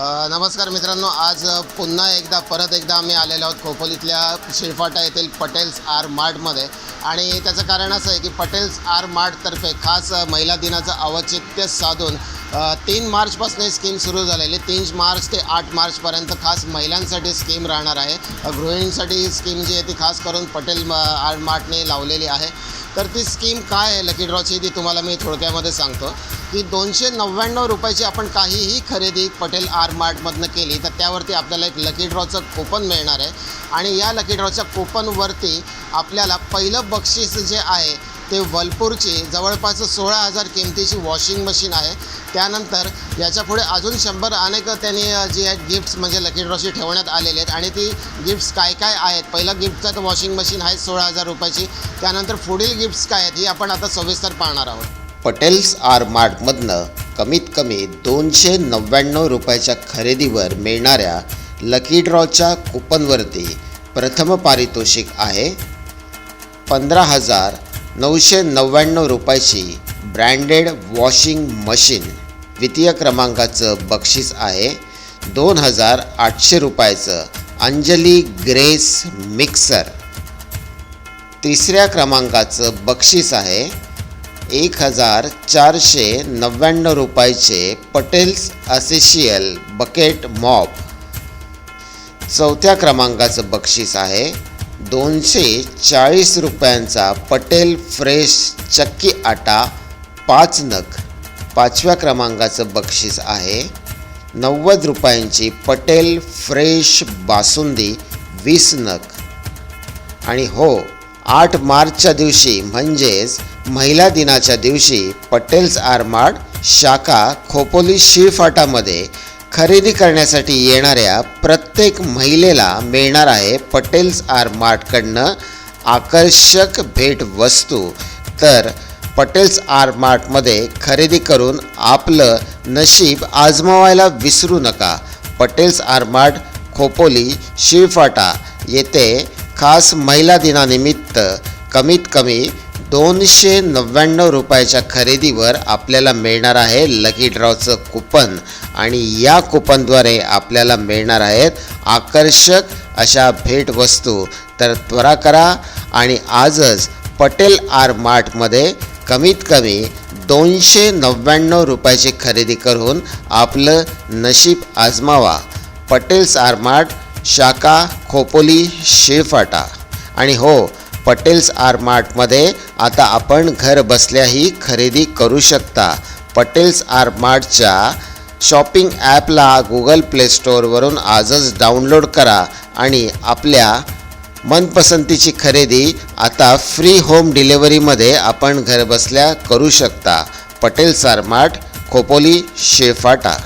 नमस्कार मित्रांनो आज पुन्हा एकदा परत एकदा आम्ही आलेलो आहोत खोपोलीतल्या शिरफाटा येथील पटेल्स आर मार्टमध्ये आणि त्याचं कारण असं आहे की पटेल्स आर मार्टतर्फे खास महिला दिनाचं औचित्य साधून तीन मार्चपासून ही स्कीम सुरू झालेली तीन मार्च ते आठ मार्चपर्यंत खास महिलांसाठी स्कीम राहणार आहे. गृहिणींसाठी ही स्कीम जी आहे ती खास करून पटेल आर मार्टने लावलेली आहे. तर ती स्कीम काय आहे लकी ड्रॉची ती तुम्हाला मी थोडक्यामध्ये सांगतो. की दोनशे नव्याण्णव रुपयाची आपण काहीही खरेदी पटेल आर मार्टमधनं केली तर त्यावरती आपल्याला एक लकी ड्रॉचं कुपन मिळणार आहे. आणि या लकी ड्रॉच्या कुपनवरती आपल्याला पहिलं बक्षीस जे आहे ते वलपूरची जवळपास सोळा हजार किमतीची वॉशिंग मशीन आहे. त्यानंतर याच्यापुढे अजून शंभर अनेक त्यांनी जी आहेत गिफ्ट्स म्हणजे लकी ड्रॉची ठेवण्यात आलेले आहेत. आणि ती गिफ्ट्स काय काय आहेत? पहिलं गिफ्टचं तर वॉशिंग मशीन आहे सोळा हजार रुपयाची. त्यानंतर पुढील गिफ्ट्स काय आहेत? ही आपण आता सविस्तर पाहणार आहोत. पटेल्स आर मार्टमधनं कमीत कमी दोनशे नव्याण्णव रुपयाच्या खरेदीवर मिळणाऱ्या लकी ड्रॉच्या कुपनवरती प्रथम पारितोषिक आहे पंधरा हजार नऊशे नव्याण्णव रुपयाची ब्रँडेड वॉशिंग मशीन. द्वितीय क्रमांकाचं बक्षीस आहे दोन हजार आठशे रुपयाचं अंजली ग्रेस मिक्सर. तिसऱ्या क्रमांकाचं बक्षीस आहे एक हजार चारशे नव्याण्णव रुपयाचे पटेल्स असेशियल बकेट मॉप. चौथ्या क्रमांकाचं बक्षीस आहे. दोनशे चाळीस रुपयांचा पटेल फ्रेश चक्की आटा पाच नग. पाचव्या क्रमांकाचं बक्षीस आहे. नव्वद रुपयांची पटेल फ्रेश बासुंदी वीस नग. आणि हो आठ मार्चच्या दिवशी म्हणजेच महिला दिनाच्या दिवशी पटेल्स आरमार्ट शाखा खोपोली शिळफाटामध्ये खरेदी करण्यासाठी येणाऱ्या प्रत्येक महिलेला मिळणार आहे पटेल्स आरमार्टकडनं आकर्षक भेटवस्तू. तर पटेल्स आरमार्टमध्ये खरेदी करून आपलं नशीब आजमावायला विसरू नका. पटेल्स आर खोपोली शिळफाटा येथे खास महिला दिनानिमित्त कमीत कमी दोनशे नव्याण्णव रुपयाच्या खरेदीवर आपल्याला मिळणार आहे लकी ड्रॉचं कुपन आणि या कुपनद्वारे आपल्याला मिळणार आहेत आकर्षक अशा भेटवस्तू. तर त्वरा करा आणि आजच पटेल आर मार्टमध्ये कमीत कमी दोनशे नव्याण्णव रुपयाची खरेदी करून आपलं नशीब आजमावा. पटेल्स आर मार्ट शाखा खोपोली शेफाटा आणि हो पटेल्स आर मार्टमध्ये आता आपण घर बसल्याही खरेदी करू शकता. पटेल्स आर मार्टच्या शॉपिंग ॲपला गुगल प्ले स्टोअरवरून आजच डाउनलोड करा आणि आपल्या मनपसंतीची खरेदी आता फ्री होम डिलेवरीमध्ये आपण घरबसल्या करू शकता. पटेल सारमाट खोपोली शेफाटा